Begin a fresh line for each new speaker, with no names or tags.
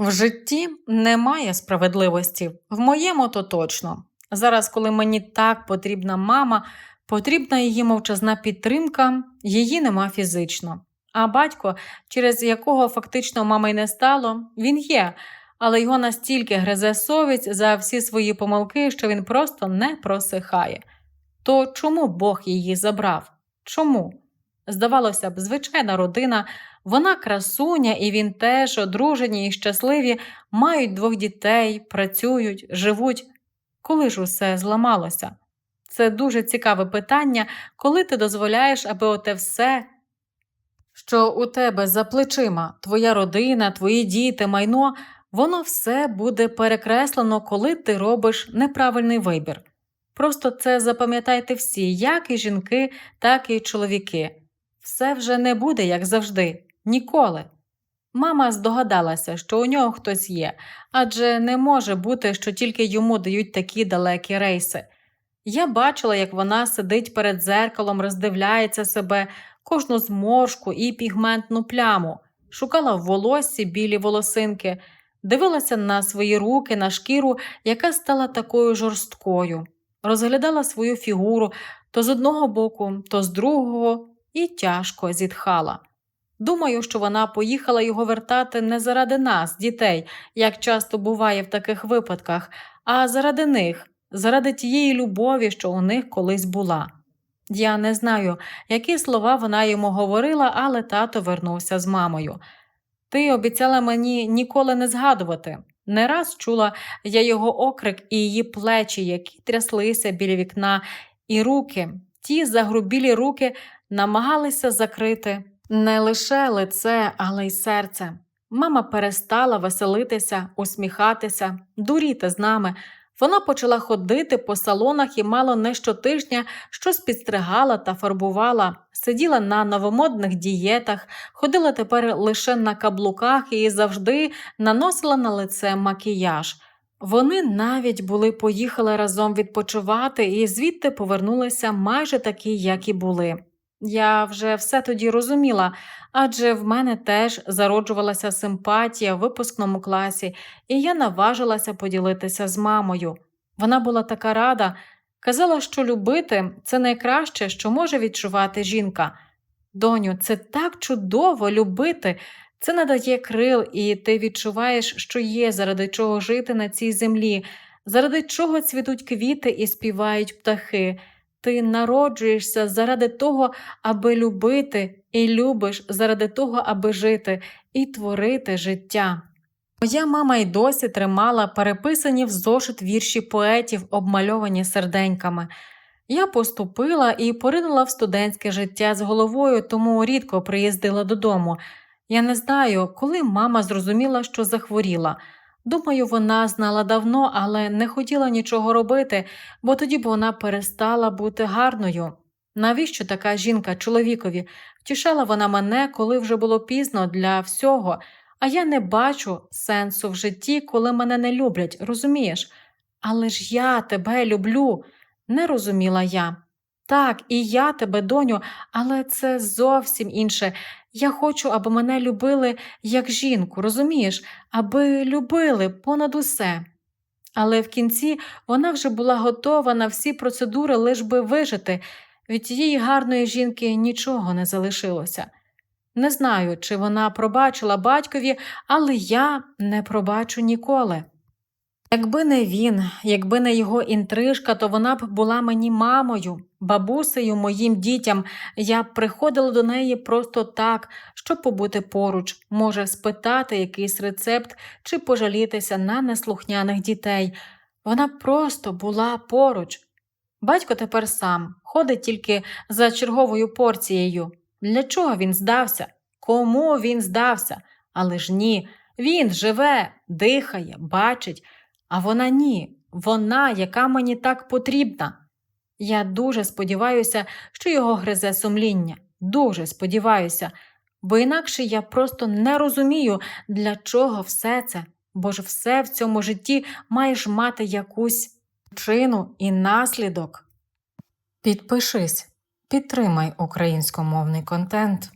В житті немає справедливості, в моєму то точно. Зараз, коли мені так потрібна мама, потрібна її мовчазна підтримка, її нема фізично. А батько, через якого фактично мами й не стало, він є, але його настільки гризе совість за всі свої помилки, що він просто не просихає. То чому Бог її забрав? Чому? Здавалося б, звичайна родина, вона красуня, і він теж одружені і щасливі, мають двох дітей, працюють, живуть. Коли ж усе зламалося? Це дуже цікаве питання, коли ти дозволяєш, аби оте все, що у тебе за плечима, твоя родина, твої діти, майно, воно все буде перекреслено, коли ти робиш неправильний вибір. Просто це запам'ятайте всі, як і жінки, так і чоловіки. Все вже не буде, як завжди, ніколи. Мама здогадалася, що у нього хтось є, адже не може бути, що тільки йому дають такі далекі рейси. Я бачила, як вона сидить перед дзеркалом, роздивляється себе, кожну зморшку і пігментну пляму, шукала в волоссі білі волосинки, дивилася на свої руки, на шкіру, яка стала такою жорсткою, розглядала свою фігуру то з одного боку, то з другого, і тяжко зітхала. Думаю, що вона поїхала його вертати не заради нас, дітей, як часто буває в таких випадках, а заради них, заради тієї любові, що у них колись була. Я не знаю, які слова вона йому говорила, але тато вернувся з мамою. Ти обіцяла мені ніколи не згадувати. Не раз чула я його окрик і її плечі, які тряслися біля вікна, і руки, ті загрубілі руки намагалися закрити не лише лице, але й серце. Мама перестала веселитися, усміхатися, дуріти з нами. Вона почала ходити по салонах і мало не щотижня щось підстригала та фарбувала, сиділа на новомодних дієтах, ходила тепер лише на каблуках і завжди наносила на лице макіяж. Вони навіть були поїхали разом відпочивати і звідти повернулися майже такі, як і були. Я вже все тоді розуміла, адже в мене теж зароджувалася симпатія в випускному класі, і я наважилася поділитися з мамою. Вона була така рада, казала, що любити це найкраще, що може відчувати жінка. Доню, це так чудово любити, це надає крил, і ти відчуваєш, що є заради чого жити на цій землі, заради чого цвітуть квіти і співають птахи. Ти народжуєшся заради того, аби любити, і любиш заради того, аби жити і творити життя. Моя мама й досі тримала переписані в зошит вірші поетів, обмальовані серденьками. Я поступила і поринула в студентське життя з головою, тому рідко приїздила додому. Я не знаю, коли мама зрозуміла, що захворіла. Думаю, вона знала давно, але не хотіла нічого робити, бо тоді б вона перестала бути гарною. Навіщо така жінка чоловікові? Втішала вона мене, коли вже було пізно для всього, а я не бачу сенсу в житті, коли мене не люблять, розумієш? Але ж я тебе люблю, не розуміла я. Так, і я тебе, доню, але це зовсім інше. Я хочу, аби мене любили як жінку, розумієш, аби любили понад усе. Але в кінці вона вже була готова на всі процедури, лиш би вижити. Від тієї гарної жінки нічого не залишилося. Не знаю, чи вона пробачила батькові, але я не пробачу ніколи. Якби не він, якби не його інтрижка, то вона б була мені мамою, бабусею, моїм дітям. Я б приходила до неї просто так, щоб побути поруч, може спитати якийсь рецепт чи пожалітися на неслухняних дітей. Вона просто була поруч. Батько тепер сам ходить тільки за черговою порцією. Для чого він здався? Кому він здався? Але ж ні, він живе, дихає, бачить. А вона ні, вона, яка мені так потрібна. Я дуже сподіваюся, що його гризе сумління, дуже сподіваюся, бо інакше я просто не розумію, для чого все це, бо ж все в цьому житті маєш мати якусь причину і наслідок. Підпишись, підтримай українськомовний контент.